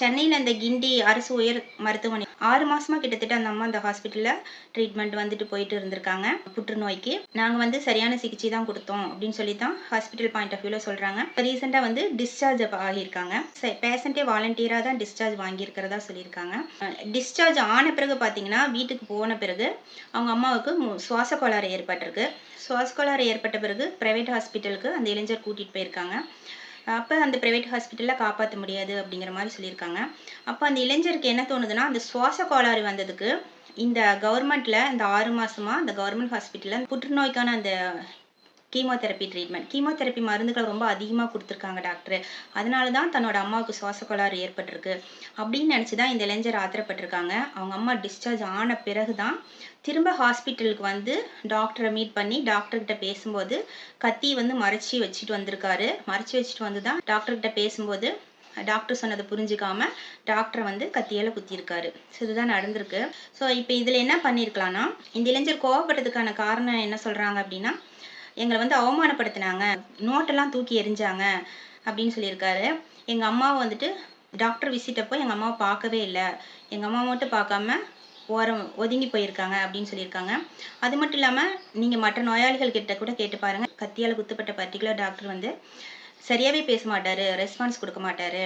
சென்னையில் அந்த கிண்டி அரசு உயர் மருத்துவமனை ஆறு மாசமா கிட்டத்தட்ட அந்த அம்மா அந்த ஹாஸ்பிட்டலில் ட்ரீட்மெண்ட் வந்துட்டு போயிட்டு இருந்திருக்காங்க. புற்றுநோய்க்கு. நாங்கள் வந்து சரியான சிகிச்சை தான் கொடுத்தோம் அப்படின்னு சொல்லி தான் ஹாஸ்பிட்டல் பாயிண்ட் ஆஃப் வியூவில் சொல்கிறாங்க ரீசெண்டாக வந்து டிஸ்சார்ஜ் ஆகியிருக்காங்க. பேஷண்ட்டே வாலண்டியராக தான் டிஸ்சார்ஜ் வாங்கியிருக்கிறதா சொல்லியிருக்காங்க. டிஸ்சார்ஜ் ஆன பிறகு பார்த்தீங்கன்னா வீட்டுக்கு போன பிறகு அவங்க அம்மாவுக்கு சுவாச கோளாறு ஏற்பட்டிருக்கு. சுவாச கோளாறு ஏற்பட்ட பிறகு ப்ரைவேட் ஹாஸ்பிட்டலுக்கு அந்த இளைஞர் கூட்டிகிட்டு போயிருக்காங்க. அப்போ அந்த ப்ரைவேட் ஹாஸ்பிட்டலில் காப்பாற்ற முடியாது அப்படிங்கிற மாதிரி சொல்லியிருக்காங்க. அப்போ அந்த இளைஞருக்கு என்ன தோணுதுன்னா அந்த சுவாச கோளாறு வந்ததுக்கு இந்த கவர்மெண்ட்டில் இந்த ஆறு மாசமா அந்த கவர்மெண்ட் ஹாஸ்பிட்டலில் புற்றுநோய்க்கான அந்த கீமோதெரப்பி ட்ரீட்மெண்ட் கீமோதெரப்பி மருந்துகள் ரொம்ப அதிகமாக கொடுத்துருக்காங்க டாக்டர். அதனால தான் தன்னோட அம்மாவுக்கு சுவாச கோளாறு ஏற்பட்டிருக்கு. அப்படின்னு நினச்சி தான் இந்த இளைஞர் ஆத்திரப்பட்டிருக்காங்க. அவங்க அம்மா டிஸ்சார்ஜ் ஆன பிறகு தான் திரும்ப ஹாஸ்பிட்டலுக்கு வந்து டாக்டரை மீட் பண்ணி டாக்டர்கிட்ட பேசும்போது கத்தி வந்து மறைச்சி வச்சுட்டு வந்திருக்காரு. மறைச்சி வச்சுட்டு வந்து தான் டாக்டர்கிட்ட பேசும்போது டாக்டர் சொன்னதை புரிஞ்சுக்காம டாக்டரை வந்து கத்தியால குத்தியிருக்காரு. ஸோ இதுதான் நடந்திருக்கு. ஸோ இப்போ இதில் என்ன பண்ணியிருக்கலாம்னா இந்த இளைஞர் கோவப்பட்டதுக்கான காரணம் என்ன சொல்கிறாங்க அப்படின்னா எங்களை வந்து அவமானப்படுத்தினாங்க. நோட்டெல்லாம் தூக்கி எரிஞ்சாங்க அப்படின்னு சொல்லியிருக்காரு. எங்கள் அம்மாவை வந்துட்டு டாக்டர் விசிட் அப்போ எங்கள் அம்மாவை பார்க்கவே இல்லை. எங்கள் அம்மா மட்டும் பார்க்காம ஓரம் ஒதுங்கி போயிருக்காங்க அப்படின்னு சொல்லியிருக்காங்க. அது மட்டும் இல்லாமல் நீங்கள் மற்ற நோயாளிகள் கிட்ட கூட கேட்டு பாருங்க. கத்தியால் குத்துப்பட்ட பர்டிகுலர் டாக்டர் வந்து சரியாகவே பேச மாட்டாரு ரெஸ்பான்ஸ் கொடுக்க மாட்டாரு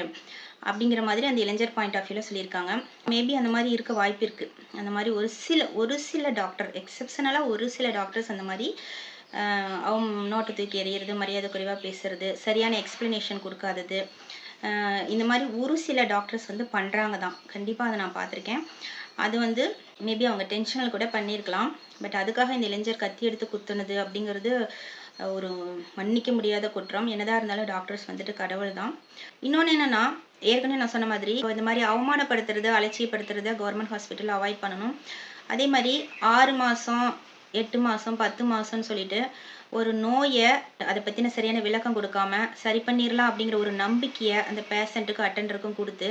அப்படிங்கிற மாதிரி அந்த இளைஞர் பாயிண்ட் ஆஃப் வியூவில் சொல்லியிருக்காங்க. மேபி அந்த மாதிரி இருக்க வாய்ப்பு இருக்குது அந்த மாதிரி ஒரு சில ஒரு சில டாக்டர் எக்ஸப்ஷனலாக ஒரு சில டாக்டர்ஸ் அந்த மாதிரி அவன் அவங்க நோட்டை தூக்கி எறிகிறது மரியாதை குறைவாக பேசுறது சரியான எக்ஸ்ப்ளனேஷன் கொடுக்காதது. இந்த மாதிரி ஒரு சில டாக்டர்ஸ் வந்து பண்ணுறாங்க தான் கண்டிப்பாக அதை நான் பார்த்துருக்கேன். அது வந்து மேபி அவங்க டென்ஷனல் கூட பண்ணியிருக்கலாம் பட் அதுக்காக இந்த இளைஞர் கத்தி எடுத்து குத்துனது அப்படிங்கிறது ஒரு மன்னிக்க முடியாத குற்றம். என்னதான் இருந்தாலும் டாக்டர்ஸ் வந்துட்டு கடவுள் தான் இன்னொன்று என்னென்னா ஏற்கனவே நான் சொன்ன மாதிரி இந்த மாதிரி அவமானப்படுத்துறது அலட்சியப்படுத்துறத கவர்மெண்ட் ஹாஸ்பிட்டல் அவாய்ட் பண்ணணும். அதே மாதிரி ஆறு மாதம் எட்டு மாதம் பத்து மாதம்னு சொல்லிட்டு ஒரு நோயை அதை பற்றின சரியான விளக்கம் கொடுக்காம சரி பண்ணிடலாம் அப்படிங்கிற ஒரு நம்பிக்கையை அந்த பேஷண்ட்டுக்கு அட்டண்டருக்கும் கொடுத்து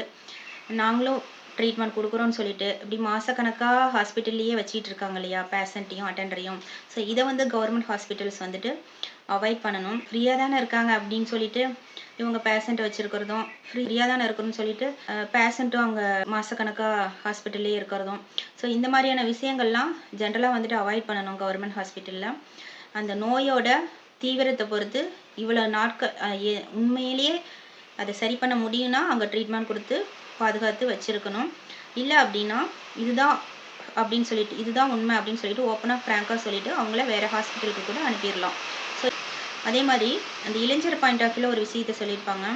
நாங்களும் ட்ரீட்மெண்ட் கொடுக்குறோன்னு சொல்லிட்டு இப்படி மாதக்கணக்காக ஹாஸ்பிட்டல்லையே வச்சுக்கிட்டு இருக்காங்க இல்லையா பேஷண்ட்டையும் அட்டண்டரையும் ஸோ இதை வந்து கவர்மெண்ட் ஹாஸ்பிட்டல்ஸ் வந்துட்டு அவாய்ட் பண்ணணும். ஃப்ரீயாக தானே இருக்காங்க அப்படின்னு சொல்லிட்டு இவங்க பேஷண்ட்டை வச்சிருக்கிறதும் ஃப்ரீயாக தானே இருக்கணும்னு சொல்லிட்டு பேஷண்ட்டும் அங்கே மாதக்கணக்காக ஹாஸ்பிட்டல்லே இருக்கிறதும். ஸோ இந்த மாதிரியான விஷயங்கள்லாம் ஜென்ரலாக வந்துட்டு அவாய்ட் பண்ணணும் கவர்மெண்ட் ஹாஸ்பிட்டலில் அந்த நோயோட தீவிரத்தை பொறுத்து இவ்வளோ நாட்கள் உண்மையிலேயே அதை சரி பண்ண முடியும்னா அங்கே ட்ரீட்மெண்ட் கொடுத்து பாதுகாத்து வச்சிருக்கணும். இல்லை அப்படின்னா இதுதான் அப்படின்னு சொல்லிட்டு இதுதான் உண்மை அப்படின்னு சொல்லிட்டு ஓப்பனாக ஃப்ராங்காக சொல்லிவிட்டு அவங்கள வேறு ஹாஸ்பிட்டலுக்கு கூட அனுப்பிடலாம். ஸோ அதே மாதிரி அந்த இளைஞர் பாயிண்ட் ஆஃப் வியூவில் ஒரு விஷயத்தை சொல்லியிருப்பாங்க.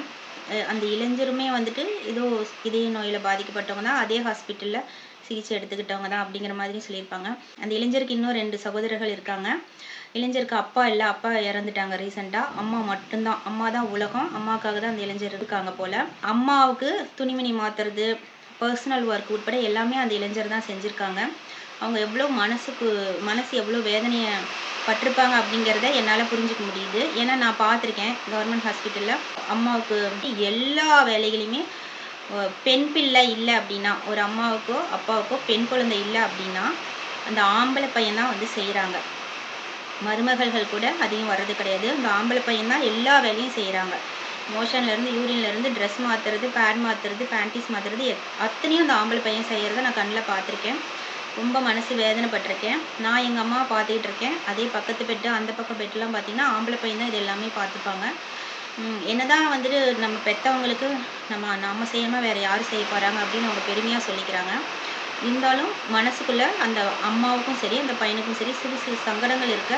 அந்த இளைஞருமே வந்துட்டு ஏதோ இதய நோயில் பாதிக்கப்பட்டவங்க தான் அதே ஹாஸ்பிட்டலில் சிகிச்சை எடுத்துக்கிட்டவங்க தான் அப்படிங்கிற மாதிரி சொல்லியிருப்பாங்க. அந்த இளைஞருக்கு இன்னும் ரெண்டு சகோதரர்கள் இருக்காங்க. இளைஞருக்கு அப்பா இல்லை அப்பா இறந்துட்டாங்க ரீசெண்டாக அம்மா மட்டும்தான். அம்மா தான் உலகம். அம்மாவுக்காக தான் அந்த இளைஞர் இருக்காங்க போல். அம்மாவுக்கு துணிமணி மாத்துறது பர்சனல் ஒர்க் உட்பட எல்லாமே அந்த இளைஞர் தான் செஞ்சுருக்காங்க. அவங்க எவ்வளோ மனசுக்கு மனசு எவ்வளோ வேதனையை பட்டிருப்பாங்க அப்படிங்கிறத என்னால் புரிஞ்சுக்க முடியுது. ஏன்னா நான் பார்த்துருக்கேன் கவர்மெண்ட் ஹாஸ்பிட்டலில் அம்மாவுக்கு எல்லா வேலைகளையுமே பெண் பிள்ளை இல்லை அப்படின்னா ஒரு அம்மாவுக்கோ அப்பாவுக்கோ பெண் குழந்தை இல்லை அப்படின்னா அந்த ஆம்பளை பையன் தான் வந்து செய்கிறாங்க மருமகள்கள் கூட அதிகம் வர்றது கிடையாது. இந்த ஆம்பளை பையன் தான் எல்லா வேலையும் செய்கிறாங்க மோஷன்லேருந்து யூரின்லேருந்து ட்ரெஸ் மாற்றுறது பேட் மாற்றுறது பேண்டிஸ் மாற்றுறது அத்தனையும் அந்த ஆம்பளை பையன் செய்கிறத நான் கண்ணில் பார்த்துருக்கேன். ரொம்ப மனசு வேதனைப்பட்டிருக்கேன். நான் எங்கள் அம்மா பார்த்துக்கிட்டு இருக்கேன். அதே பக்கத்து பெட்டு அந்த பக்கம் பெட்டுலாம் பார்த்தீங்கன்னா ஆம்பளை பையன் தான் இது எல்லாமே பார்த்துப்பாங்க. என்னதான் வந்துட்டு நம்ம பெற்றவங்களுக்கு நம்ம நம்ம செய்யாமல் வேறு யார் செய்ய போகிறாங்க அப்படின்னு அவங்க பெருமையாக சொல்லிக்கிறாங்க. இருந்தாலும் மனசுக்குள்ள அந்த அம்மாவுக்கும் சரி அந்த பையனுக்கும் சரி சிறு சிறு சங்கடங்கள் இருக்க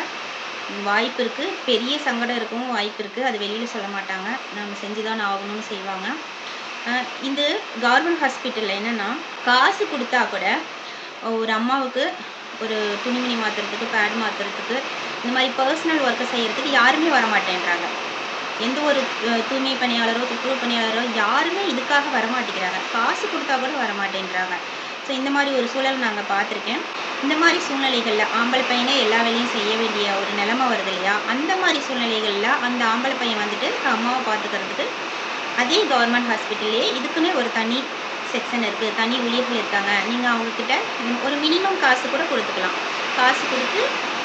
வாய்ப்பு இருக்குது பெரிய சங்கடம் இருக்கவும் வாய்ப்பு இருக்குது அது வெளியில் சொல்ல மாட்டாங்க. நம்ம செஞ்சு தான் ஆகணும்னு செய்வாங்க. இது இந்த கவர்மெண்ட் ஹாஸ்பிட்டலில் என்னென்னா காசு கொடுத்தா கூட ஒரு அம்மாவுக்கு ஒரு துணிமணி மாற்றுறதுக்கு பேட் மாற்றுறதுக்கு இந்த மாதிரி பர்சனல் ஒர்க்கை செய்யறதுக்கு யாருமே வர மாட்டேன்றாங்க எந்த ஒரு தூய்மை பணியாளரோ துப்புரவு பணியாளரோ யாருமே இதுக்காக வர மாட்டேங்கிறாங்க காசு கொடுத்தா கூட வரமாட்டேன்றாங்க. ஸோ இந்த மாதிரி ஒரு சூழல் நாங்கள் பார்த்துருக்கேன். இந்த மாதிரி சூழ்நிலைகளில் ஆம்பளை பையனே எல்லா வேலையும் செய்ய வேண்டிய ஒரு நிலமை வருது இல்லையா? அந்த மாதிரி சூழ்நிலைகளில் அந்த ஆம்பளை பையன் வந்துட்டு அம்மாவை பார்த்துக்கிறதுக்கு அதே கவர்மெண்ட் ஹாஸ்பிட்டல்லையே இதுக்குன்னே ஒரு தனி செக்ஷன் இருக்குது தனி ஊழியர்கள் இருக்காங்க. நீங்கள் அவங்கக்கிட்ட ஒரு மினிமம் காசு கூட கொடுத்துக்கலாம். காசு கொடுத்து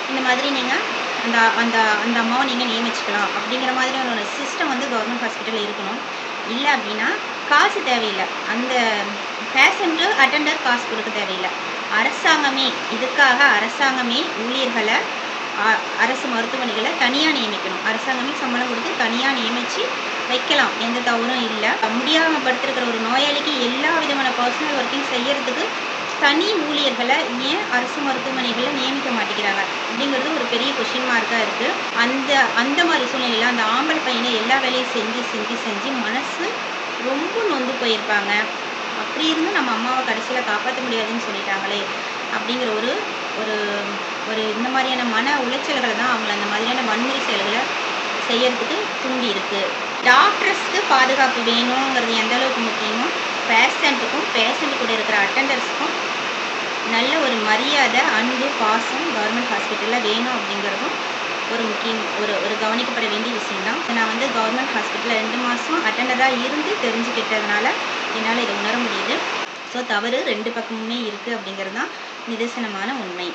இந்த மாதிரி நீங்கள் அந்த அந்த அந்த அம்மாவை நீங்கள் நியமிச்சுக்கலாம். அப்படிங்கிற மாதிரி ஒரு சிஸ்டம் வந்து கவர்மெண்ட் ஹாஸ்பிட்டலில் இருக்கணும். இல்லை அப்படின்னா காசு தேவையில்லை. அந்த பேசஞ்சர் அட்டெண்டர் காசு கொடுக்க தேவையில்லை. அரசாங்கமே இதுக்காக அரசாங்கமே ஊழியர்களை அரசு மருத்துவமனைகளை தனியாக நியமிக்கணும். அரசாங்கமே சம்பளம் கொடுத்து தனியாக நியமித்து வைக்கலாம். எந்த தவறும் இல்லை. முடியாமல் படுத்திருக்கிற ஒரு நோயாளிக்கு எல்லா விதமான பர்சனல் ஒர்க்கையும் செய்யறதுக்கு தனி ஊழியர்களை ஏன் அரசு மருத்துவமனைகளில் நியமிக்க மாட்டேங்கிறாங்க? அப்படிங்கிறது ஒரு பெரிய கொஷின் மார்க்காக இருக்குது அந்த அந்த மாதிரி சூழ்நிலையில் அந்த ஆம்பளை பையனை எல்லா வேலையும் செஞ்சு செஞ்சு செஞ்சு மனசு ரொம்ப நொந்து போயிருப்பாங்க அப்படி இருந்தும் நம்ம அம்மாவை கடைசியில் காப்பாற்ற முடியாதுன்னு சொல்லிட்டாங்களே அப்படிங்கிற ஒரு ஒரு ஒரு இந்த மாதிரியான மன உளைச்சல்களை தான் அவங்கள அந்த மாதிரியான வன்முறை செயல்களை செய்யறதுக்கு தூண்டி இருக்கு. டாக்டர்ஸ்க்கு பாதுகாப்பு வேணுங்கிறது எந்த அளவுக்கு முக்கியமோ பேஷண்ட்டுக்கும் பேஷண்ட் கூட இருக்கிற அட்டண்டர்ஸ்க்கும் நல்ல ஒரு மரியாதை அன்பு பாசம் கவர்மெண்ட் ஹாஸ்பிட்டலில் வேணும் அப்படிங்கிறதும் ஒரு முக்கியம் ஒரு ஒரு கவனிக்கப்பட வேண்டிய விஷயம்தான். நான் வந்து கவர்மெண்ட் ஹாஸ்பிட்டலில் ரெண்டு மாதம் அட்டண்டராக இருந்து தெரிஞ்சுக்கிட்டதுனால என்னால் இதை உணர முடியுது. ஸோ தவறு ரெண்டு பக்கமுமே இருக்குது அப்படிங்கிறது தான் நிதர்சனமான உண்மை.